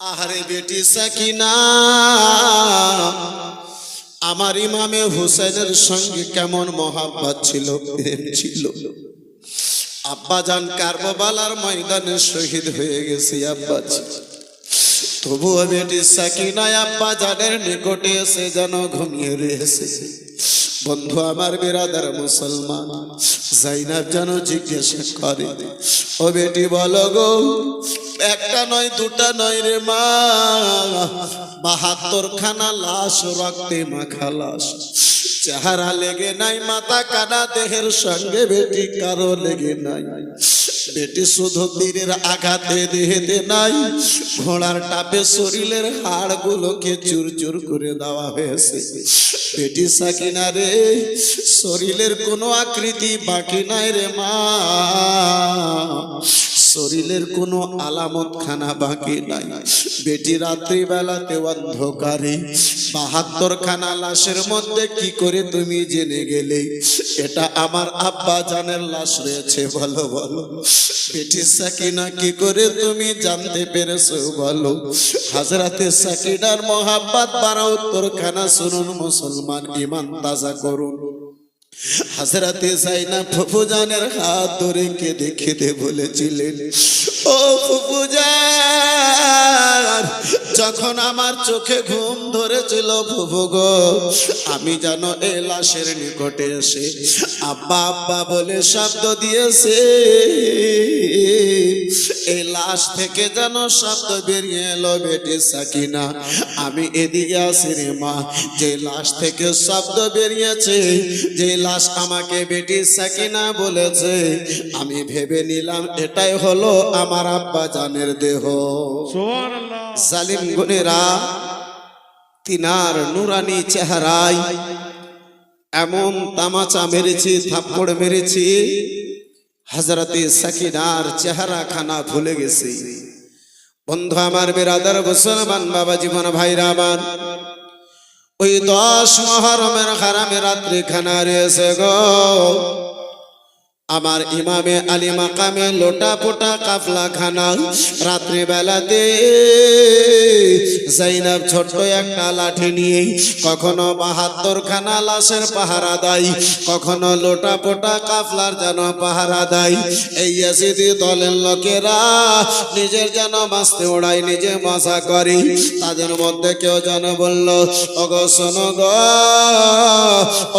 আহারে বেটি সাকিনা, আমার ইমামে হুসেনের সঙ্গে কেমন মহাব্বত ছিল, প্রেম ছিল? আব্বা জান কারবালার ময়দানে শহীদ হয়ে গেছে আব্বা তবুও বেটি সাকিনায় আব্বা জানের নিকটে এসে যেন ঘুমিয়ে রয়েছে। বন্ধু, আমার বিরাদার মুসলমান, জাইনাব যেন জিজ্ঞাসা করে, ও বেটি, বলো গো, একটা নয়, দুটা নয় রে মা বাহাত্তর খানা লাশ, রক্তে মাখা লাশ। চেহারা লেগে নাই, মাথা কানা দেহের সঙ্গে বেটি, কারও লেগে নাই। বেটি শুধু তীরের আঘাতে দেহেতে নাই, ঘোড়ার টাপে শরীরের হাড় গুলোকে চুর চুর করে দেওয়া হয়েছে। বেটি সাকিনা রে, শরীরের কোনো আকৃতি বাকি নাই রে মা। শরীরের কোনো আলামত খানা বাকি নাই। বেটি রাত্রিবেলাতে অন্ধকারে। বাহাত্তর খানা লাশের মধ্যে কি করে তুমি জেনে গেলে? এটা আমার আব্বা জানের লাশ রয়েছে, বলো বলো। বেটি সাকিনা কি করে তুমি জানতে পেরেছ, বলো? হাজরাতে সাকিনার মোহাব্বত বারা উত্তর খানা শুনুন, মুসলমান ইমান তাজা করুন। হাজরাতে সাইনা ফুফুজানের হাত ধরে কেঁদে খেতে বলেছিলেন ও ফুফুজান যখন আমার চোখে ঘুম ধরেছিল ফুফু গো, আমি যেন এ লাশের নিকটে এসে আব্বা আব্বা বলে শব্দ দিয়েছে। এই লাশ থেকে যেন শব্দ বেরিয়ে এলো, বেটে সাকিনা, আমি এদিকে আসি রে মা। যে লাশ থেকে শব্দ বেরিয়েছে, যে লাশ আমাকে বেটি সাকিনা বলেছে, আমি ভেবে নিলাম এটাই হলো আমার আব্বা জানের দেহ। সালিম গুনেরা তিনার নুরানি চেহারায় এমন তামাচা মেরেছি, থাপ্পড় মেরেছি হাজরতে সাকিনার চেহারা খানা ভুলে গেছি। বন্ধু আমার, বেরাদার, মুসলমান, বাবা জীবন, ভাইরা আমার, ওই দশ মহরমের হারামে রাত্রি খানা রয়েছে গো। আমার ইমামে আলী মাকামে লোটা পোটা কাফলা খানা রাত্রি বেলাতে জাইনাব ছোট্ট একটা লাঠি নিয়ে কখনো বাহাত্তর খানা লাশের পাহারা দেয়, কখনো লোটা পোটা কাফলার যেন পাহারা দেয়। এই ইয়াসিদি দলের লোকেরা নিজের যেন মাস্তে ওড়ায় নিজে মজা করে। তাদের মধ্যে কেউ যেন বলল অগ শোনো গো,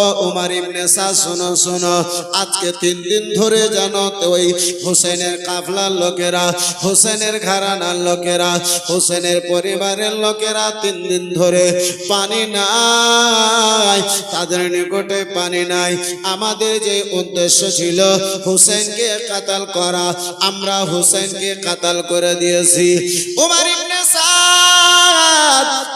ও উমার ইবনে সা শোনো শোনো, আজকে তিন দিন ধরে জানো তো ওই হোসেনের কাফলার লোকেরা, হোসেনের ঘরানার লোকেরা, হোসেনের পরিবারের লোকেরা তিন দিন ধরে পানি নাই, তাদের নিকটে পানি নাই। আমাদের যে উদ্দেশ্য ছিল হোসেনকে কাতাল করা, আমরা হোসেনকে কাতাল করে দিয়েছি। উমার ইবনে সাদ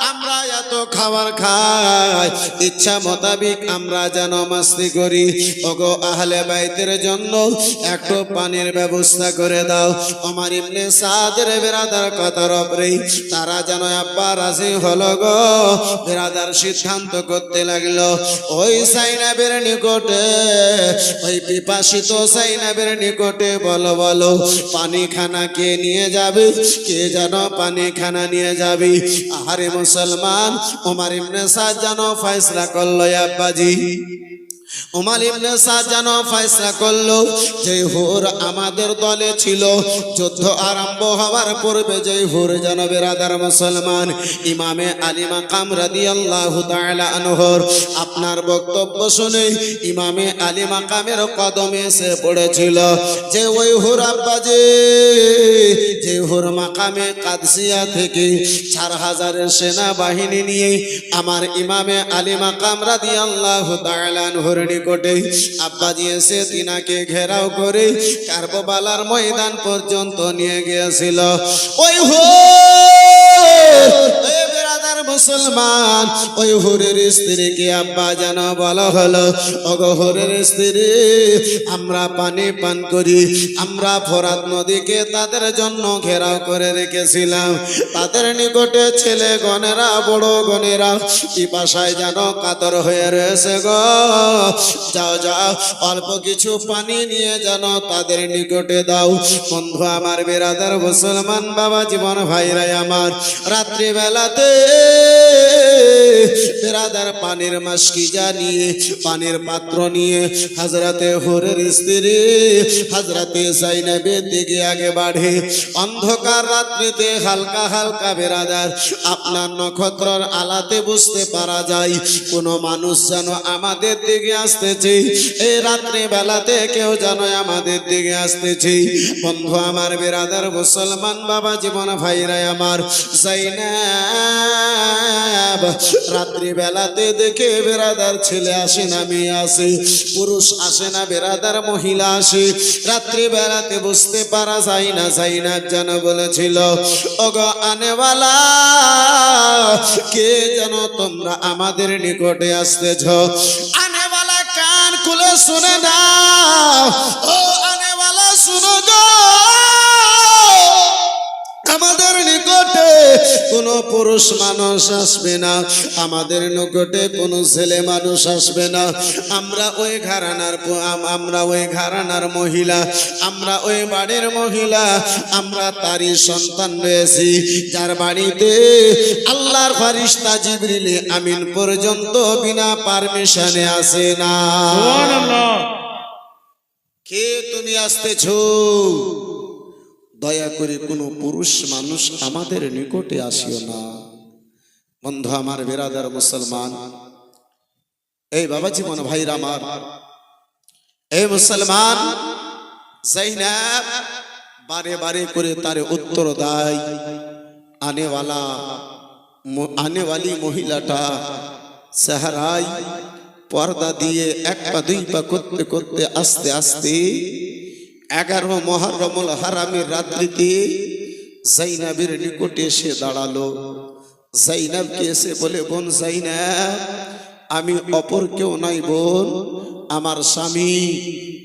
আমরা এত খাবার খাই, ইচ্ছা মোতাবিক আমরা যেন মাস্তি করি। ওগো আহলে বাইতের জন্য একটু পানির ব্যবস্থা করে দাও। আমার ইবনে সাদের বেরাদার কথার উপরে তারা যেন আব্বা রাজি হলো গো। বেরাদার সিদ্ধান্ত করতে লাগল, ওই সাইনাবের নিকটে, ওই পিপাসিত সাইনাবের নিকটে বলো বলো পানি খানা কে নিয়ে যাবে? কে যেন পানি খানা নিয়ে যাবে? আহারে মুসলমান ওমার ইবনে সাদ ফয়সলা করল আব্বাজি। উমার ইবনে সাদ যেন ফয়সলা করল যে হোর আমাদের দলে ছিল। যুদ্ধ আরম্ভ হওয়ার পূর্বে যে হোর যেন বেরাদার মুসলমান, ইমামে আলী মাকাম রাদিয়াল্লাহু তাআলা আনহর, আপনার বক্তব্য শুনে ইমামে আলী মাকামের কদমে এসে পড়েছিল। যে ওই হোর আব্বাজি, যে হোর মাকামে কাদসিয়া থেকে চার হাজারের সেনাবাহিনী নিয়ে আমার ইমামে আলী মাকাম রাদিয়াল্লাহু তাআলা আনহর নিকটে আব্বাজি এসে তিনাকে ঘেরাও করে কার্পালার ময়দান পর্যন্ত নিয়ে গিয়েছিল। ওই হো! মুসলমান। ওই হুরের স্ত্রীকে আব্বা যেন বলা হলো, ওগো হুরের স্ত্রী, আমরা পানি পান করি। আমরা ফরাত নদীকে তাদের জন্য ঘেরাও করে রেখেছিলাম। তাদের নিকটে ছেলে গণেরা বড় গণেরা পিপাসায় যেন কাতর হয়ে রয়েছে গো। যাও যাও, অল্প কিছু পানি নিয়ে যেন তাদের নিকটে দাও। বন্ধু আমার বেরাদার মুসলমান বাবা, জীবন ভাইরাই আমার। রাত্রিবেলাতে বেরাদার পানির মাসকিজা নিয়ে পানির পাত্র নিয়ে হাজরাতে হরের স্ত্রী হাজরাতে সাইনাবের দিকে আগে বাড়ে। অন্ধকার রাত্রিতে হালকা হালকা বেরাদার আপনার নক্ষত্রর আলাতে বুঝতে পারা যায়, কোনো মানুষ যেন আমাদের দিকে আসতেছে এই রাত্রি বেলাতে কেউ যেন আমাদের দিকে আসতেছে। বন্ধু আমার বেরাদার মুসলমান বাবা জীবন ভাইরা আমার সাইনাব রাত্রি বেলাতে দেখে বেরাদার ছেলে আসে না, মেয়ে আসে, পুরুষ আসে না, বেরাদার মহিলা আসে। রাত্রি বেলাতে বুঝতে পারা যায় না সাইনাব যেন বলেছিল, ওগো আনেওয়ালা, কে যেন তোমরা আমাদের নিকটে আসতেছ? আনেওয়ালা কান খুলে শুনে দাও, ও আনেওয়ালা, শুনো আমাদের কোনো পুরুষ মানুষ আসবে না। আমাদের নিকটে কোনো ছেলে মানুষ আসবে না। আমরা ওই ঘরানার আমরা ওই ঘরানার মহিলা। আমরা ওই বাড়ির মহিলা। আমরা তারই সন্তান রয়েছি। যার বাড়িতে আল্লাহর ফারিস্তা জিবরিলে আমিন পর্যন্ত বিনা পারমিশনে আসে না। কে তুমি আসতেছো? দয়া করে কোনো পুরুষ মানুষ আমাদের নিকটে আসিও না। বন্ধু আমার, বেরাদার মুসলমান, এই বাবা জীবন ভাইরা আমার, এই মুসলমান বারে বারে করে তারে উত্তর দেয় আনেওয়ালা আনেওয়ালি মহিলাটা চেহারায় পর্দা দিয়ে এক পা দুই পা করতে করতে আস্তে আস্তে এগারো মহরমুল হারামের রাত্রিতে জাইনাবের নিকটে এসে দাঁড়াল। জাইনাবকে এসে বলে, বোন জাইনাব, আমি অপর কেউ নাই বোন। আমার স্বামী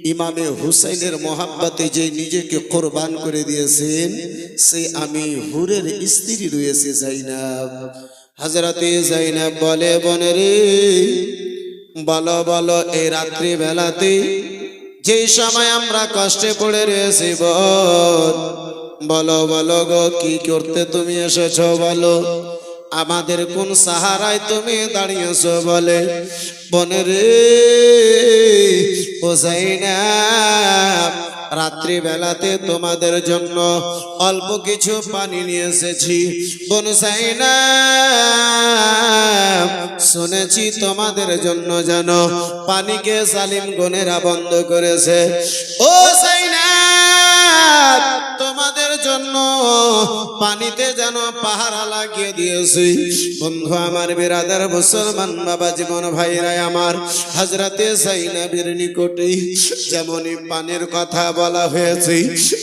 ইমামে হুসাইনের মহাব্বাতে যে নিজেকে কোরবান করে দিয়েছেন, সে আমি হুরের স্ত্রী রয়েছে জাইনাব। হাজরাতে জাইনাব বলে, বনে রে বলো বলো এই রাত্রি বেলাতে যেই সময় আমরা কষ্টে পড়ে রয়েছি বল বলো বলো গো, কি করতে তুমি এসেছ বলো? আমাদের কোন সাহারায় তুমি দাঁড়িয়েছ বলে? বনের ও না। রাত্রি বেলাতে তোমাদের জন্য অল্প কিছু পানি নিয়ে এসেছি। বনু না শুনেছি তোমাদের জন্য জানো পানিকে সালিম গনেরা বন্ধ করেছে। ও সাইনা জন্য পানিতে যেন পাহারা লাগিয়ে দিয়েছি। বন্ধু, আমার বিরাদার মুসলমান বাবা জীবন ভাইরা আমার হাজরাতে সাইনাবের নিকটে যেমনই পানির কথা বলা হয়েছে,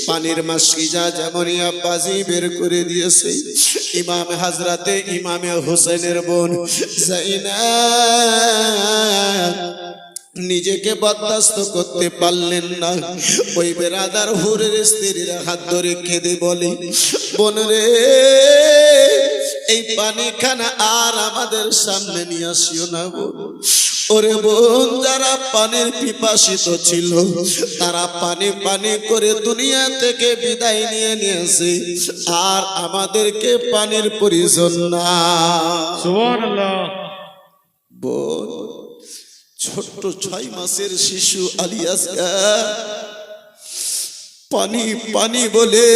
পানির মাসকিজা যেমনই আব্বাজি বের করে দিয়েছে। ইমাম হাজরাতে ইমামে হোসেনের বোন জাইনা নিজেকে বরদাস্ত করতে পারলেন না। ওই বেরাদার হুরের স্ত্রীর হাত ধরে কেঁদে বলে বোন রে এই পানি খানা আর আমাদের সামনে নিয়ে আসিও না ওরে বোন যারা পানির পিপাসিত ছিল তারা পানি পানি করে দুনিয়া থেকে বিদায় নিয়ে নিয়েছে আর আমাদেরকে পানির প্রয়োজন না। বোন ছোট্ট ছয় মাসের শিশু আলিয়াস পানি পানি বলে,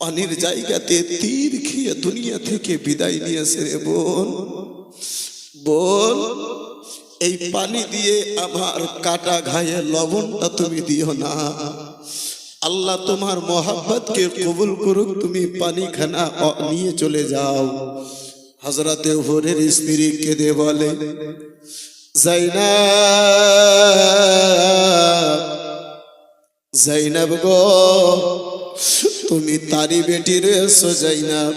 পানির জায়গাতে তীর খেয়ে দুনিয়া থেকে বিদায় নিয়েছে রে বোন। বোন, এই পানি দিয়ে আমার কাটা ঘায়ে লবণটা তুমি দিও না। আল্লাহ তোমার মোহাব্বতকে কবুল করুক, তুমি পানি খানা নিয়ে চলে যাও। হজরতে ভোরের স্ত্রী কেঁদে বলে জাইনাব জাইনাব গো, তুমি তারি বেটি রেছো জাইনাব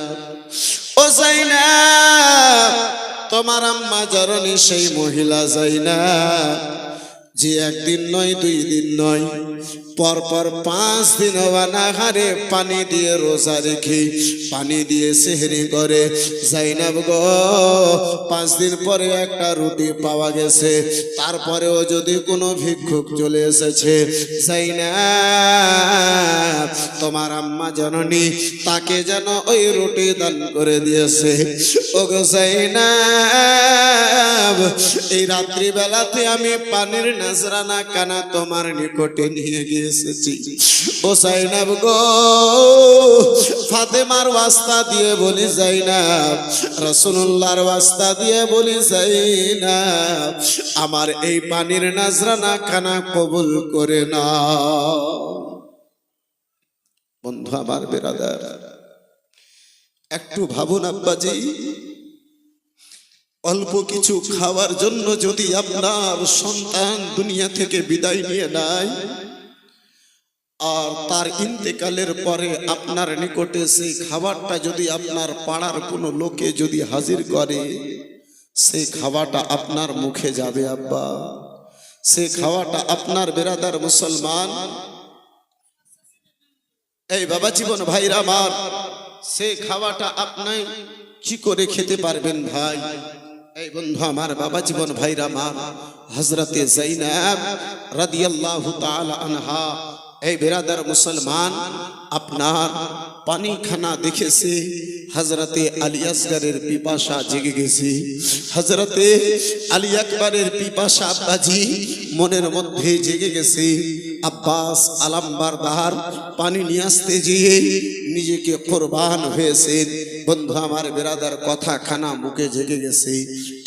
ও জাইনাব তোমার আম্মা জরনি সেই মহিলা জাইনাব যে একদিন নয়, দুই দিন নয় পর পর পাঁচ দিন অনাহারে পানি দিয়ে রোজা রেখে, পানি দিয়ে সেহরি করে। জাইনাব গো, পাঁচ দিন পরে একটা রুটি পাওয়া গেছে, তারপরেও যদি কোনো ভিক্ষুক চলে এসেছে, জাইনাব, তোমার আম্মা জননী, তাকে যেন ওই রুটি দান করে দিয়েছে। ও ওগো জাইনাব, এই রাত্রিবেলাতে আমি পানির নাজরানা কানা তোমার নিকটে নিয়ে গিয়েছি ও জাইনাব গো, ফাতেমার ওয়াস্তা দিয়ে বলি জাইনাব রসুল্লাহর ওয়াস্তা দিয়ে বলি জাইনাব আমার এই পানির নাজরানা কানা কবুল করে না বন্ধু আমার বেরাদার, একটু ভাবুন আব্বাজি, অল্প কিছু খাওয়ার জন্য যদি আপনার সন্তান দুনিয়া থেকে বিদায় নিয়ে নেয় আর তার ইন্তেকালের পরে আপনার নিকটে সেই খাবারটা যদি আপনার পাড়ার কোনো লোকে যদি হাজির করে সেই খাওয়াটা আপনার মুখে যাবে, আব্বা। সেই খাওয়াটা আপনার বেরাদার মুসলমান। এই বাবা জীবন ভাইরা আমার সেই খাওয়াটা আপনি কি করে খেতে পারবেন ভাই? এই বন্ধু আমার বাবা জীবন ভাইরা মা হজরতে জাইনাব রাদিয়াল্লাহু তাআলা আনহা এই বেরাদার মুসলমান, আপনার পানিখানা দেখেছে হজরতে আলী আসগরের পিপাসা জেগে গেছে। হজরতে আলী আকবরের পিপাসা আব্বাজি মনের মধ্যে জেগে গেছে। আব্বাস আলাম্বারদার পানি নিয়ে আসতে গিয়ে নিজেকে কোরবান হয়েছে। বন্ধু, আমার বেরাদার কথা খানা মুখে জেগে গেছে।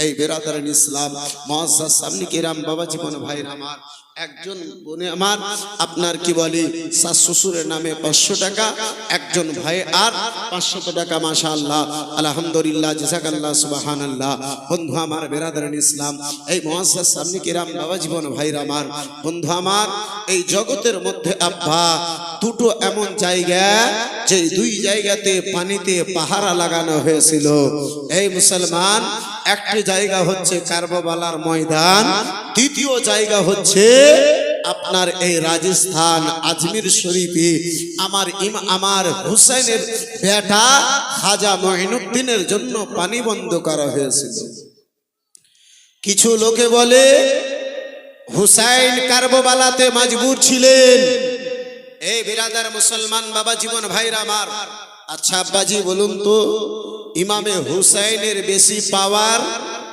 এই বেরাদার ইসলাম মহাজাজ সামনে কিরাম বাবা জীবন ভাই আমার। একজন বোনে আমার, আপনার কি বলে শাশ শ্বশুরের নামে পাঁচশো টাকা, একজন ভাই আর পাঁচশত টাকা মাশা আল্লাহ আলহামদুলিল্লাহ, জাজাকাল্লাহ সুবাহান আল্লাহ বন্ধু, আমার বেরাদারান ইসলাম, এই মহাজাজ সামনে কিরাম বাবা জীবন ভাইর আমার। বন্ধু, আমার এই জগতের মধ্যে আব্বা, দুটো এমন জায়গা যে দুই জায়গাতে পানিতে পাহারা লাগানো হয়েছিল। এই মুসলমান, একটি জায়গা হচ্ছে কারবালার ময়দান, দ্বিতীয় জায়গা হচ্ছে আপনার এই রাজস্থান আজমির শরীফে। আমার ইম, আমার হুসাইনের বেটা খাজা মহিনুদ্দিনের জন্য পানি বন্ধ করা হয়েছিল। কিছু লোকে বলে হুসাইন কারবালাতে মাজবুর ছিলেন। এই বিরাদার মুসলমান বাবা জীবন ভাইরা আমার। আচ্ছা আব্বাজি, বলুন তো, ইমামে হুসাইনের বেশি পাওয়ার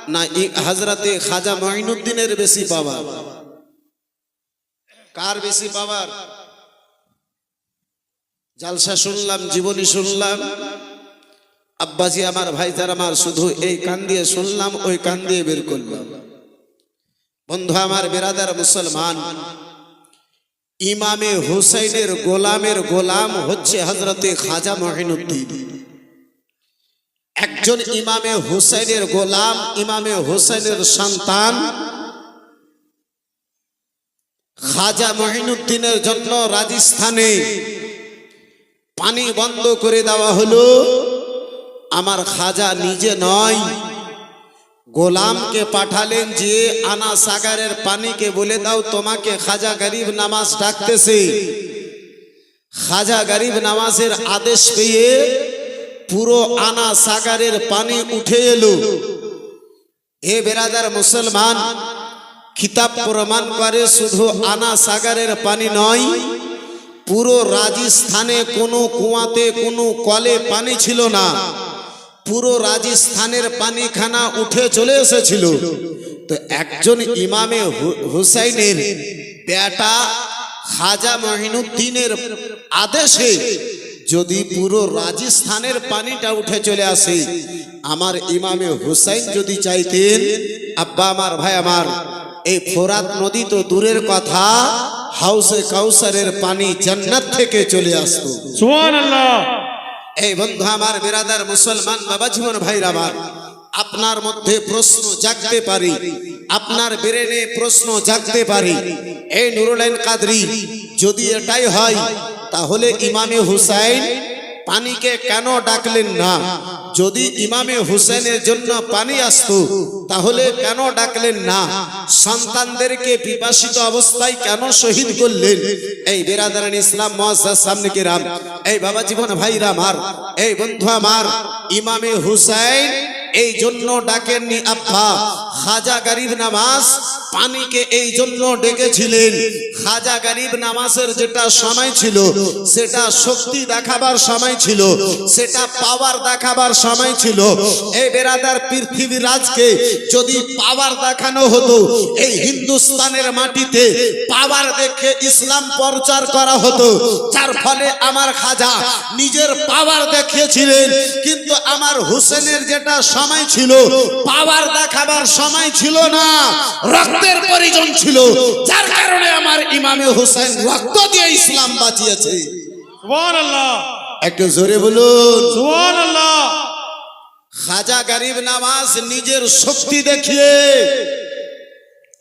না হাজরাতে খাজা মঈনুদ্দিনের বেশি পাওয়ার? কার বেশি পাওয়ার? জালসা শুনলাম, জীবনী শুনলাম। আব্বাজি, আমার ভাইজার আমার শুধু এই কান দিয়ে শুনলাম, ওই কান দিয়ে বের করলাম। বন্ধু, আমার বেরাদার মুসলমান, ইমামে হুসাইনের গোলামের গোলাম হচ্ছে হজরতে খাজা মহিনুদ্দিন। একজন ইমামে হুসাইনের গোলাম, ইমামে হুসাইনের সন্তান। খাজা মহিনুদ্দিনের জন্য রাজস্থানে পানি বন্ধ করে দেওয়া হলো। আমার খাজা নিজে নয় গোলামকে পাঠালেন যে, আনা সাগরের পানিকে বলে দাও, তোমাকে খাজা গরিব নামাজ ডাকতেছে। খাজা গরিব নামাজের আদেশ পেয়ে পুরো আনা সাগরের পানি উঠে এলো। এ বেরাদার মুসলমান কিতাব প্রমাণ করে শুধু আনা সাগরের পানি নয়, পুরো রাজস্থানে কোনো কুয়াতে কোনো কলে পানি ছিল না। পুরো রাজস্থানের পানিখানা উঠে চলে এসেছিল। তো একজন ইমামে হুসাইনের বেটা খাজা মহিনুদ্দিনের আদেশে যদি পুরো রাজস্থানের পানিটা উঠে চলে আসে, আমার ইমামে হুসাইন যদি চাইতেন, আব্বা আমার, ভাই আমার, এই ফোরাত নদী তো দূরের কথা, হাউসে কাউসারের পানি জান্নাত থেকে চলে আসতো। সুবহান আল্লাহ এই বন্ধু আমার বেরাদার মুসলমান বাবা জীবন ভাই আমার, আপনার মধ্যে প্রশ্ন জাগতে পারি, আপনার বেরেনে প্রশ্ন জাগতে পারি। এই নুরুলাইন কাদরি, যদি এটাই হয়, তাহলে ইমামে হুসাইন পানিকে কেন ডাকলেন না? যদি ইমামে হুসেনের জন্য পানি আসত, তাহলে কেন ডাকলেন না? সন্তানদেরকে পিপাসিত অবস্থায় কেন শহীদ করলেন? এই বেরাদারান ইসলাম মহাসার সামনে কে রাম এই বাবা জীবন ভাইরা আমার, এই বন্ধু আমার, ইমামে হুসাইন এই জন্য ডাকেননি আব্বা। খাজা গরিব নামাজ পানিকে এই জন্য ডেকেছিলেন। খাজা গরিব নামাজের যেটা সময় ছিল, সেটা শক্তি দেখাবার সময় ছিল, সেটা পাওয়ার দেখাবার সময় ছিল। এই বেরাদার পৃথিবী রাজকে যদি পাওয়ার দেখানো হতো, এই হিন্দুস্তানের মাটিতে পাওয়ার দেখে ইসলাম প্রচার করা হতো। যার ফলে আমার খাজা নিজের পাওয়ার দেখিয়েছিলেন, কিন্তু আমার হুসেনের যেটা সময় ছিল পাওয়ার দেখাবার সময় ছিল না রক্তের পরিজন ছিল। যার কারণে আমার ইমামে হুসেন রক্ত দিয়ে ইসলাম বাঁচিয়েছে। একটু জোরে বলুন। খাজা গরিব নামাজ নিজের শক্তি দেখিয়ে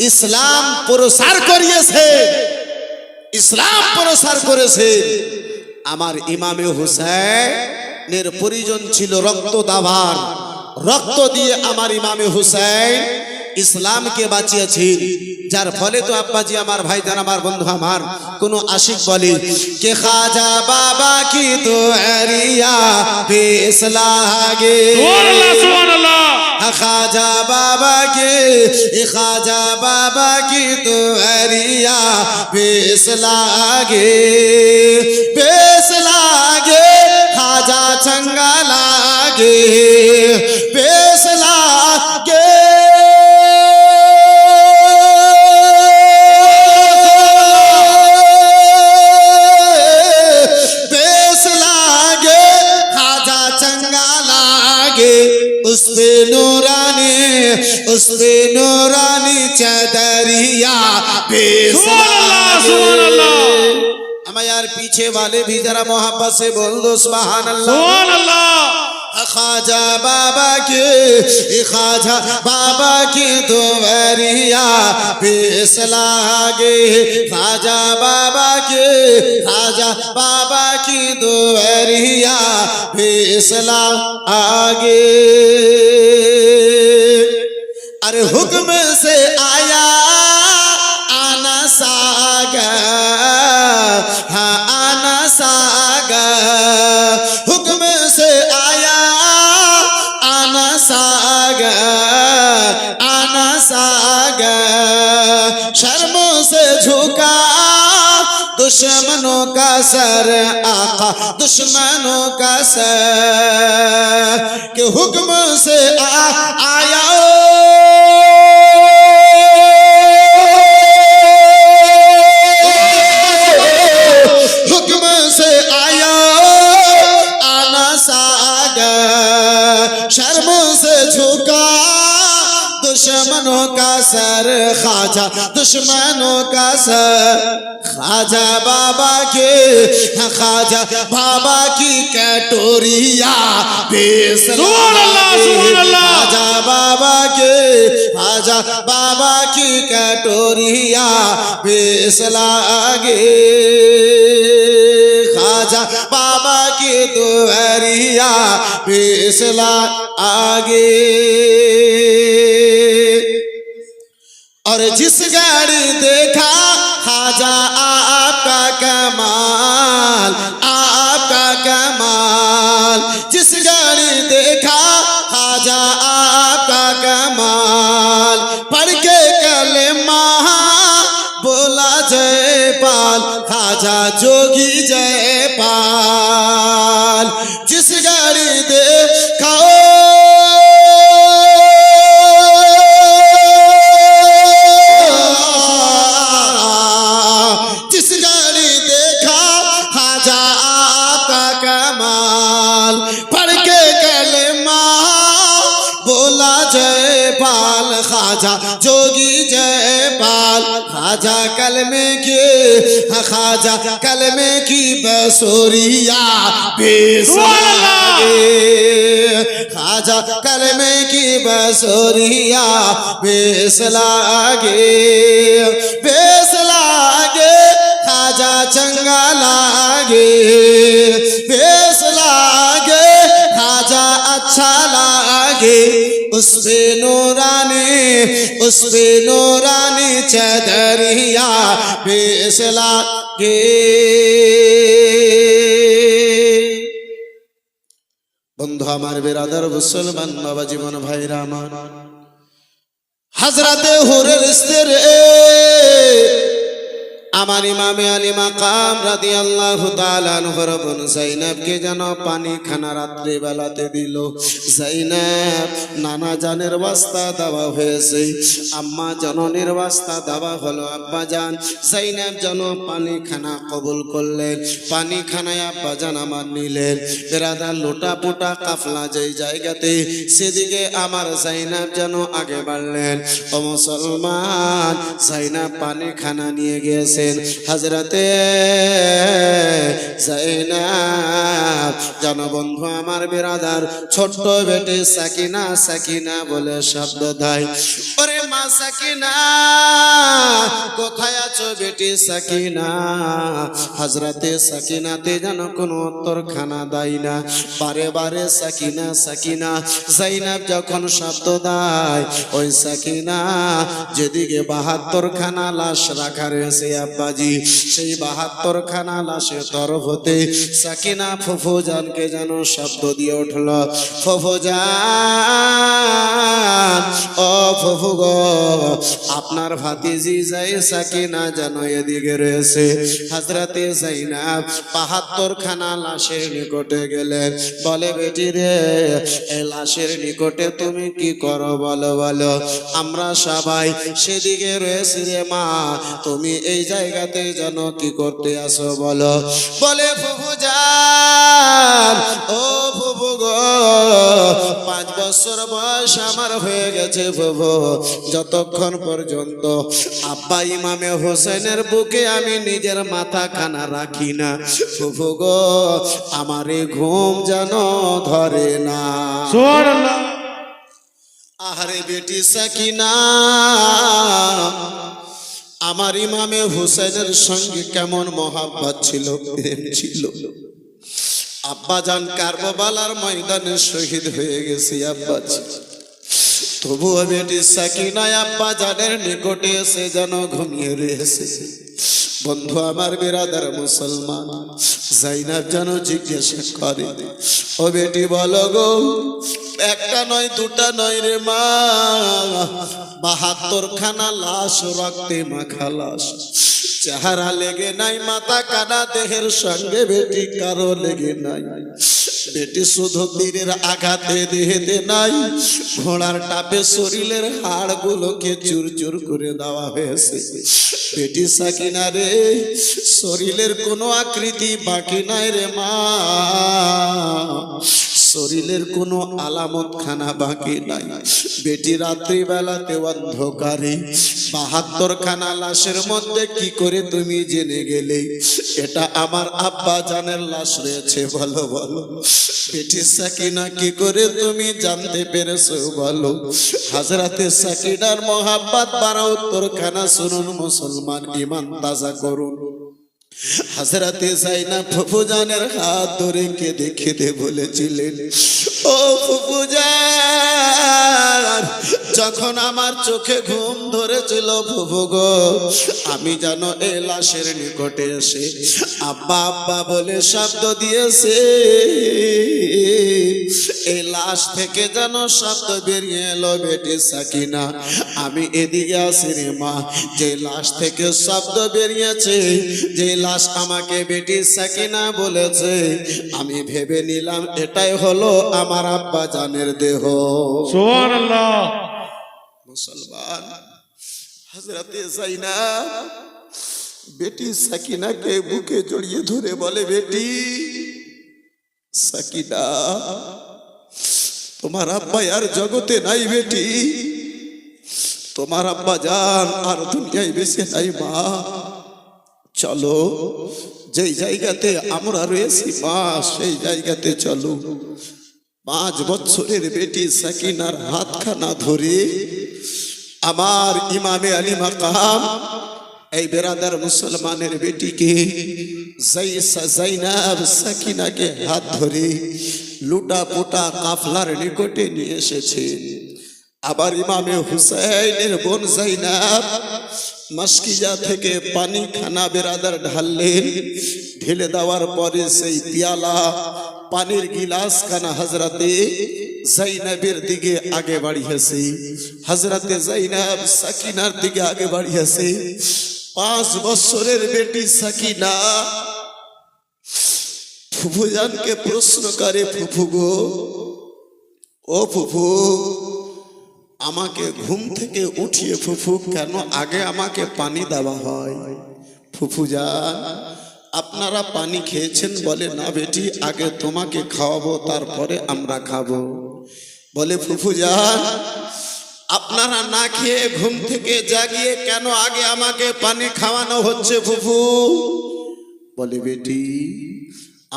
ইসলাম প্রসার করিয়েছে। ইসলাম প্রসার করেছে। আমার ইমামে হুসাইনের পরিজন ছিল রক্ত দাবার। রক্ত দিয়ে আমার ইমামে হুসাইন ইসলামকে বাঁচিয়েছেন। যার ফলে তো আব্বাজি আমার ভাই তার আমার বন্ধু আমার কোন আশিক বলে কে খাজা বাবা কি তো খাজা বাবা কে খাজা বাবা কি তো হরিয়া বেশ লাগে? বেশ লাগে খাজা চঙ্গালা के पेश ला के उस पे नूरानी उस पे नूरानी चदरिया पे यार पीछे वाले भी जरा मोहब्बत से बोल दो सुबहान अल्लाह खाजा बाबा की खाजा बाबा की दुवरिया पेश लागे खाजा बाबा के खाजा बाबा की दुवरिया पेश आगे अरे हुक्म से दुश्मनों का सर आका दुश्मनों का सर के हुक्म से आ, आया हुक्म से आया आना सागर शर्म से झुका दुश्मनों का सर खाजा दुश्मनों का सर खाजा बाबा के खाजा बाबा की कटोरिया। खाजा बाबा के खाजा बाबा की कटोरिया बेस लागे। खाजा बाबा की दुआरिया बेस आगे और जिस गाड़ी देखा खाजा आपका कमाल आपका कमाल। जिस गाड़ी देखा खाजा आपका कमाल। पढ़ के कले बोला जयपाल खाजा जोगी जयपाल। कलमे के खाजा, कलमे की बसोरिया खाजा, कलमे की बसोरिया बेस लागे बेस लागे खाजा चंगा लागे बेस लागे खाजा अच्छा लागे उस पे नूरानी उस पे नूरानी चदरिया बेस लागे বন্ধু আমার বেরাদার মুসলমান বাবা জীবন ভাইরা আমার হাজরাতে হুরের স্ত্রী আমার ইমামে আলী মাকাম রাদি আল্লাহ তালানহর বোন জাইনাবকে যেন পানি খানা রাত্রি বেলাতে দিল। জাইনাব নানা জানের বাস্তা দেওয়া হয়েছে। আম্মা জননের বাস্তা দেওয়া হলো আব্বা জান জাইনাব যেন পানি খানা কবুল করলেন। পানি খানায় আব্বা জান আমার নিলেন। বেরাদার লোটা পোটা কাফলা যেই জায়গাতে, সেদিকে আমার জাইনাব যেন আগে বাড়লেন। ও মুসলমান, জাইনাব পানি খানা নিয়ে গিয়েছেন হাজরাতে জাইনাব। জনবন্ধু আমার বিরাদার ছোট্ট বেটে সাকিনা সাকিনা বলে শব্দ দেয়। ওরে মা সাকিনা, কোথায় আছো বেটি সাকিনা? হাজরাতে সাকিনাতে যেন কোনো উত্তর খানা দেয় না। বারে বারে সাকিনা সাকিনা, জাইনাব যখন শব্দ দেয়, ওই সাকিনা যেদিকে বাহাত্তর খানা লাশ রাখা রয়েছে আব্বাজি সেই বাহাত্তর খানা লাশের তরফ হতে সাকিনা ফুফু জানকে যেন শব্দ দিয়ে উঠল, ফফুজান, ও ফুফু গো, আপনার ভাতিজি যাই সাকিনা যেন এদিকে রয়েছে। হাজরাতে জাইনাব বাহাত্তর খানা লাশের নিকটে গেলেন বলে, বেটি রে এই লাশের নিকটে তুমি কি করো বলো বলো? আমরা সবাই সেদিকে রয়েছি রে মা, তুমি এই জায়গাতে যেন কি করতে আসো বলো? বলে ফুফু যান ও ফুফু গো পাঁচ বছর বয়স আমার হয়ে গেছে ফুফু যতক্ষণ পর্যন্ত আব্বা ইমামে হোসেনের বুকে আমি নিজের মাথা খানা রাখি না ফুফু গো আমারে ঘুম যেন ধরে না। আহারে বেটি সাকিনা আমার ইমামে হুসেনের সঙ্গে কেমন মহাব্বত ছিল, প্রেম ছিল? আব্বা জান কারবালার ময়দানে শহীদ হয়ে গেছে, আব্বা তবুও বেটি সাকিনায় আব্বা জানের নিকটে এসে যেন ঘুমিয়ে রয়েছে। বন্ধু, আমার বিরাদার মুসলমান, জাইনাব যেন জিজ্ঞাসা করে, ও বেটি, বলো গো একটা নয়, দুটা নয় রে মা। বাহাত্তর খানা লাশ, রক্তে মাখা লাশ। চেহারা লেগে নাই, মাথা কানা, দেহের সঙ্গে বেটি কারও লেগে নাই। বেটি শুধু তীরের আঘাতে দেহেতে নাই। ঘোড়ার টাপে শরীরের হাড়গুলোকে চুর চুর করে দেওয়া হয়েছে। বেটি সাকিনা রে, শরীরের কোনো আকৃতি বাকি নাই রে মা। শরীরের কোনো আলামত খানা বাকি নাই। বেটি রাত্রি বেলাতে অন্ধকারে। বাহাত্তর খানা লাশের মধ্যে কি করে তুমি জেনে গেলে? এটা আমার আব্বা জানের লাশ রয়েছে, বলো বলো। বেটি সাকিনা কি করে তুমি জানতে পেরেছ, বলো? হাজরাতে সাকিনার মোহাব্বত বারা উত্তর খানা শুনুন মুসলমান ইমান তাজা করুন। জাইনা ফুফুজানের হাত ধরে বলেছিলেন, ও যখন আমার চোখে ঘুম ধরেছিল ফুফু গো, আমি যেন এ লাশের নিকটে এসে আব্বা আব্বা বলে শব্দ দিয়েছে। এই লাশ থেকে যেন শব্দ বেরিয়ে এলো, বেটি সাকিনা, আমি এদিকে আসি রে মা, যে লাশ থেকে শব্দ বেরিয়েছে, যে লাশ আমাকে বেটি সাকিনা বলেছে। আমি ভেবে নিলাম এটাই হলো আমার আব্বা জানের দেহ। মুসলমান হজরতে জাইনা বেটি সাকিনাকে বুকে জড়িয়ে ধরে বলে বেটি সাকিনা তোমার আব্বা আর জগতে নাই বেটি। তোমার আব্বা জান আর দুনিয়ায় বেশি নাই মা। চলো, যেই জায়গাতে আমরা রয়েছি, মা, সেই জায়গাতে চলো। পাঁচ বছরের বেটি সাকিনার হাতখানা ধরে আমার ইমামে আলী মাকাম, এই বেরাদার মুসলমানের বেটিকে জাই- জাইনাব সাকিনাকে হাত ধরে লুটা পুটা কাফলার নিকটে নিয়ে এসেছে। আবার ইমামে হুসাইনের বোন জাইনাব মাসকিজা থেকে পানি খানা বেরাদার ঢাললেন ঢেলে দেওয়ার পরে সেই পিয়ালা পানির গিলাস খানা হাজরাতে জাইনাবের দিকে আগে বাড়িয়েছে। হাজরাতে জাইনাব সাকিনার দিকে আগে বাড়িয়েছে। পাঁচ বছরের বেটি সাকিনা। ফুফুজানকে প্রশ্ন করে, ফুফু গো, ও ফুফু আমাকে ঘুম থেকে উঠিয়ে, ফুফু, কেন আগে আমাকে পানি দেওয়া হয়? ফুফু যান আপনারা পানি খেয়েছেন বলে, না বেটি, আগে তোমাকে খাওয়াবো, তারপরে আমরা খাব। বলে, ফুফু যান আপনারা না খেয়ে ঘুম থেকে জাগিয়ে কেন আগে আমাকে পানি খাওয়ানো হচ্ছে, ফুফু? বলে, বেটি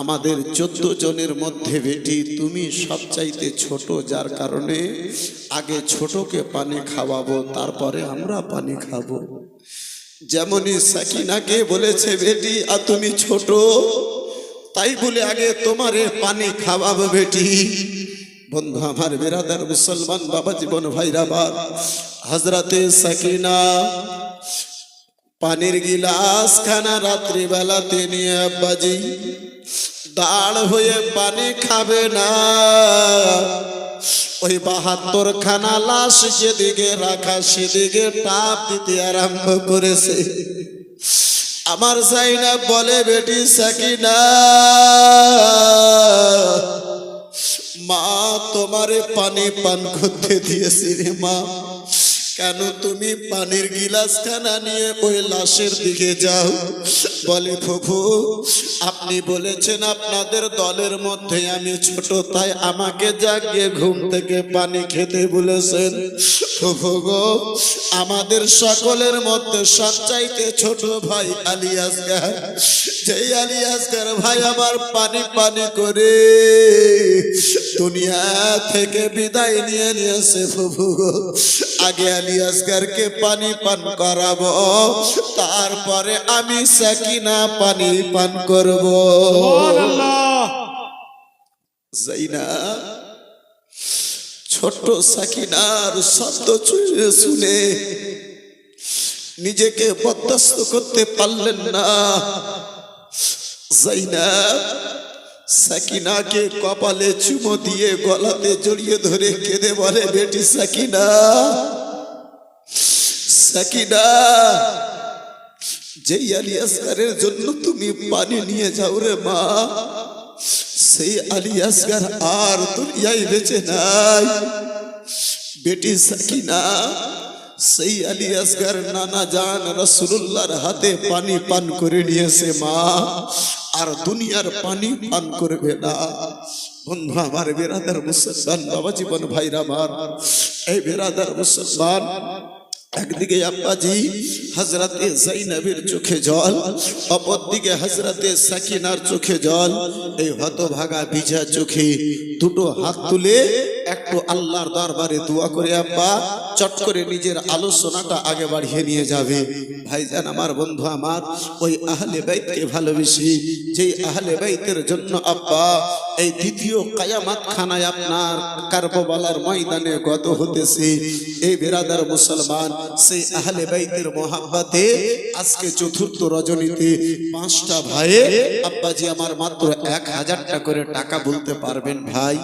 আমাদের চোদ্দ জনের মধ্যে বেটি, তুমি সবচাইতে ছোট, যার কারণে আগে ছোটকে পানি খাওয়াবো, তারপরে আমরা পানি খাব। যেমনই সাকিনাকে বলেছে, বেটি, আর তুমি ছোট, তাই বলে আগে তোমারে পানি খাওয়াবো বেটি। বন্ধু, আমার বেরাদার মুসলমান বাবা জীবন ভাইরাবার হাজরাতে সাকিনা পানির গিলাস খানা রাত্রিবেলাতে নিয়ে আব্বাজি, দাঁড় হয়ে পানি খাবে না। ওই বাহাত্তর খানা লাশ যেদিকে রাখা, সেদিকে টাপ দিতে আরম্ভ করেছে। আমার সাইনা বলে, বেটি, সাকিনা, মা, তোমারে পানি পান করতে দিয়েছি রে মা। কেন তুমি পানির গিলাস খানা নিয়ে ওই লাশের দিকে যাও? বলে, ফুফু, আপনি বলেছেন আপনাদের দলের মধ্যে আমি ছোট, তাই আমাকে জাগিয়ে ঘুম থেকে পানি খেতে বলেছেন। ফুফু গো, আমাদের সকলের মধ্যে সবচাইতে ছোট ভাই আলী আসগার যেই আলী আসগার ভাই আমার পানি পানি করে দুনিয়া থেকে বিদায় নিয়ে নিয়েছে, ফুফু গো। আগে আসগারকে পানি পান করাবো তারপরে আমি সাকিনা পানি পান করব। জাইনা ছোট্ট সাকিনার শব্দ শুনে নিজেকে বরদাস্ত করতে পারলেন না। জাইনা সাকিনাকে কপালে চুমো দিয়ে গলাতে জড়িয়ে ধরে কেঁদে বলে বেটি সাকিনা সাকিনা যেই আলী আসগারের জন্য তুমি পানি নিয়ে যাও রে মা, সেই আলী আসগার আর দুনিয়ায় বেঁচে নাই। বেটি সাকিনা, সেই আলী আসগার নানা জান রসুল্লাহর হাতে পানি পান করে নিয়েছে মা, আর দুনিয়ার পানি পান করবে না। বন্ধু আমার বেরাদার মুসলমান, বাবা জীবন ভাইরা আমার, এই বেরাদার মুসলমান একদিকে আব্বাজি হজরতে জাইনাবের চোখে জল, অপরদিকে হজরতে সাকিনার চোখে জল। এই হতভাগা ভিজা চোখে দুটো হাত তুলে একটু আল্লাহর দরবারে দোয়া করে, আব্বা, চট করে নিজের আলোচনাটা আগে বাড়িয়ে নিয়ে যাবে। ভাইজান আমার বন্ধু আমার, ওই আহলে বাইতকে ভালোবেসি, যেই আহলে বাইতের জন্য আব্বা, এই দ্বিতীয় কায়ামাত খানায় আপনার কারবালার ময়দানে গত হতেছে। এই বেরাদার মুসলমান সেই আহলে বাইতের মোহাব্বতে। আজকে চতুর্থ রজনীতে পাঁচটা ভাইয়ে আব্বাজি আমার মাত্র এক হাজার টাকা করে টাকা বলতে পারবেন ভাই।